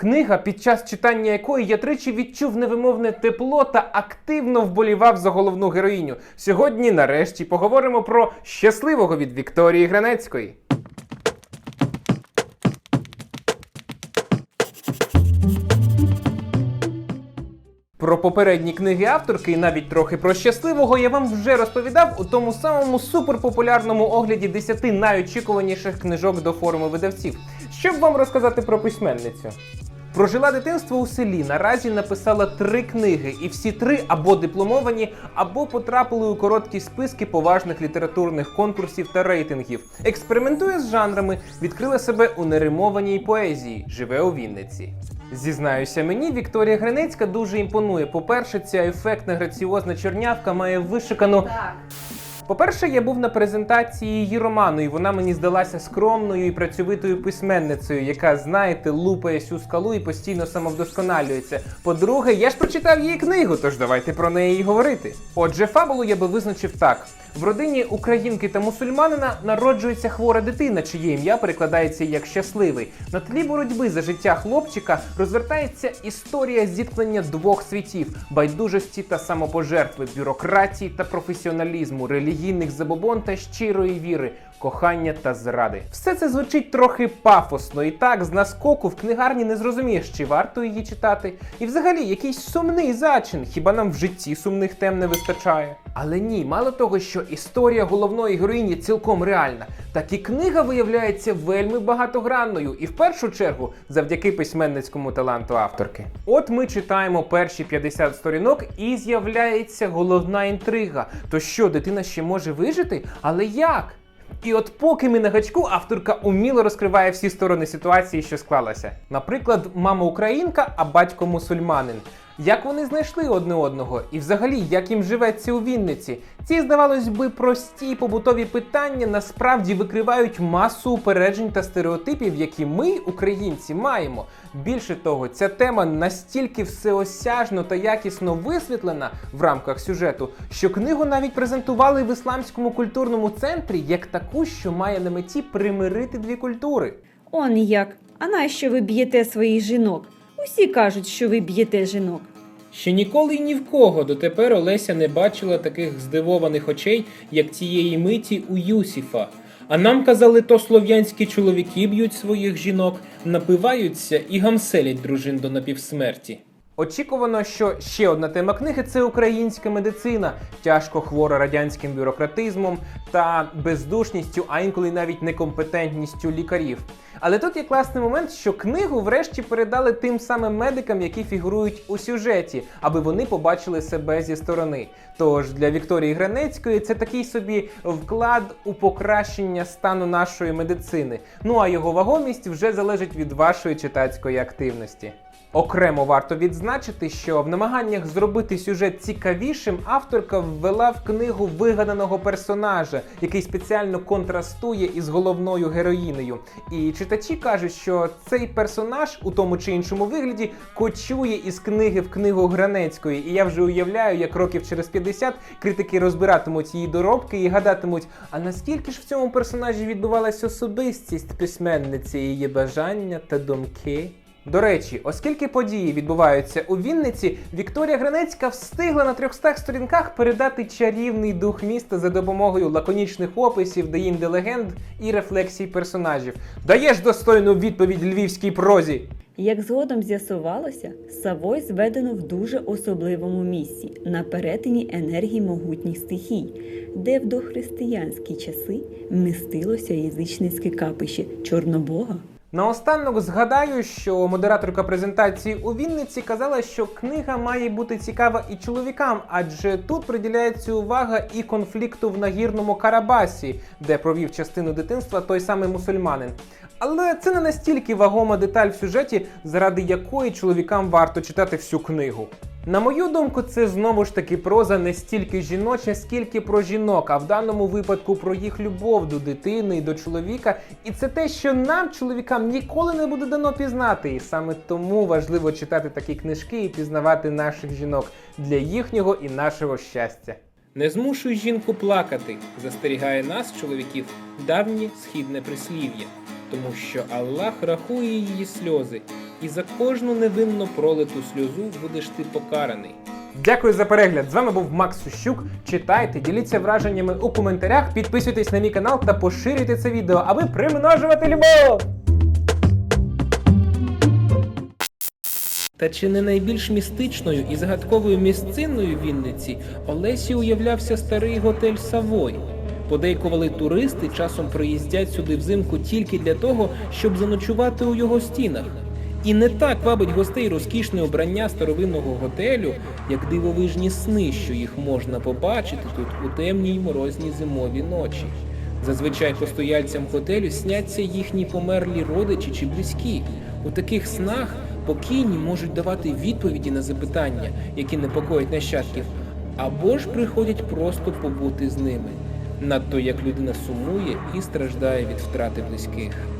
Книга, під час читання якої я тричі відчув невимовне тепло та активно вболівав за головну героїню. Сьогодні, нарешті, поговоримо про щасливого від Вікторії Гранецької. Про попередні книги авторки і навіть трохи про щасливого я вам вже розповідав у тому самому суперпопулярному огляді 10 найочікуваніших книжок до форуму видавців. Щоб вам розказати про письменницю. Прожила дитинство у селі. Наразі написала три книги, і всі три або дипломовані, або потрапили у короткі списки поважних літературних конкурсів та рейтингів. Експериментує з жанрами, відкрила себе у неримованій поезії, живе у Вінниці. Зізнаюся, мені Вікторія Гринецька дуже імпонує. По-перше, ця ефектна граціозна чорнявка має вишикану. По-перше, я був на презентації її роману, і вона мені здалася скромною і працьовитою письменницею, яка, знаєте, лупає всю скалу і постійно самовдосконалюється. По-друге, я ж прочитав її книгу, тож давайте про неї й говорити. Отже, фабулу я би визначив так: в родині українки та мусульманина народжується хвора дитина, чиє ім'я перекладається як щасливий. На тлі боротьби за життя хлопчика розвертається історія зіткнення двох світів: байдужості та самопожертви, бюрократії та професіоналізму, релігійних забобон та щирої віри. Кохання та зради. Все це звучить трохи пафосно, і так з наскоку в книгарні не зрозумієш, чи варто її читати. І взагалі якийсь сумний зачин, хіба нам в житті сумних тем не вистачає? Але ні, мало того, що історія головної героїні цілком реальна, так і книга виявляється вельми багатогранною, і в першу чергу завдяки письменницькому таланту авторки. От ми читаємо перші 50 сторінок, і з'являється головна інтрига. То що, дитина ще може вижити? Але як? І от поки ми на гачку, авторка уміло розкриває всі сторони ситуації, що склалася. Наприклад, мама українка, а батько мусульманин. Як вони знайшли одне одного, і взагалі як їм живеться у Вінниці? Ці, здавалось би, прості побутові питання насправді викривають масу упереджень та стереотипів, які ми, українці, маємо. Більше того, ця тема настільки всеосяжно та якісно висвітлена в рамках сюжету, що книгу навіть презентували в ісламському культурному центрі як таку, що має на меті примирити дві культури. Он як. А нащо ви б'єте своїх жінок? Усі кажуть, що ви б'єте жінок. Ще ніколи й ні в кого дотепер Олеся не бачила таких здивованих очей, як цієї миті у Юсіфа. А нам казали, то слов'янські чоловіки б'ють своїх жінок, напиваються і гамселять дружин до напівсмерті. Очікувано, що ще одна тема книги це українська медицина, тяжко хвора радянським бюрократизмом та бездушністю, а інколи навіть некомпетентністю лікарів. Але тут є класний момент, що книгу врешті передали тим самим медикам, які фігурують у сюжеті, аби вони побачили себе зі сторони. Тож для Вікторії Гранецької це такий собі вклад у покращення стану нашої медицини. Ну а його вагомість вже залежить від вашої читацької активності. Окремо варто відзначити, що в намаганнях зробити сюжет цікавішим авторка ввела в книгу вигаданого персонажа, який спеціально контрастує із головною героїнею. І читачі кажуть, що цей персонаж у тому чи іншому вигляді кочує із книги в книгу Гранецької. І я вже уявляю, як років через 50 критики розбиратимуть її доробки і гадатимуть, а наскільки ж в цьому персонажі відбувалася особистість письменниці, її бажання та думки. До речі, оскільки події відбуваються у Вінниці, Вікторія Гранецька встигла на 300 сторінках передати чарівний дух міста за допомогою лаконічних описів, деїнде легенд і рефлексій персонажів. Даєш достойну відповідь львівській прозі. Як згодом з'ясувалося, Савой зведено в дуже особливому місці на перетині енергії могутніх стихій, де в дохристиянські часи містилося язичницьке капище Чорнобога. Наостанок згадаю, що модераторка презентації у Вінниці казала, що книга має бути цікава і чоловікам, адже тут приділяється увага і конфлікту в нагірному Карабасі, де провів частину дитинства той самий мусульманин. Але це не настільки вагома деталь в сюжеті, заради якої чоловікам варто читати всю книгу. На мою думку, це знову ж таки проза не стільки жіноча, скільки про жінок, а в даному випадку про їх любов до дитини і до чоловіка. І це те, що нам, чоловікам, ніколи не буде дано пізнати. І саме тому важливо читати такі книжки і пізнавати наших жінок для їхнього і нашого щастя. Не змушуй жінку плакати, застерігає нас, чоловіків, давнє східне прислів'я, тому що Аллах рахує її сльози і за кожну невинно пролиту сльозу будеш ти покараний. Дякую за перегляд. З вами був Макс Сущук. Читайте, діліться враженнями у коментарях, підписуйтесь на мій канал та поширюйте це відео, аби примножувати любов! Та чи не найбільш містичною і загадковою місциною Вінниці Олесі уявлявся старий готель Савой. Подейкували туристи часом приїздять сюди взимку тільки для того, щоб заночувати у його стінах. І не так вабить гостей розкішне обрання старовинного готелю, як дивовижні сни, що їх можна побачити тут у темній й морозні зимові ночі. Зазвичай постояльцям готелю сняться їхні померлі родичі чи близькі. У таких снах покійні можуть давати відповіді на запитання, які непокоять нащадків, або ж приходять просто побути з ними. Надто як людина сумує і страждає від втрати близьких.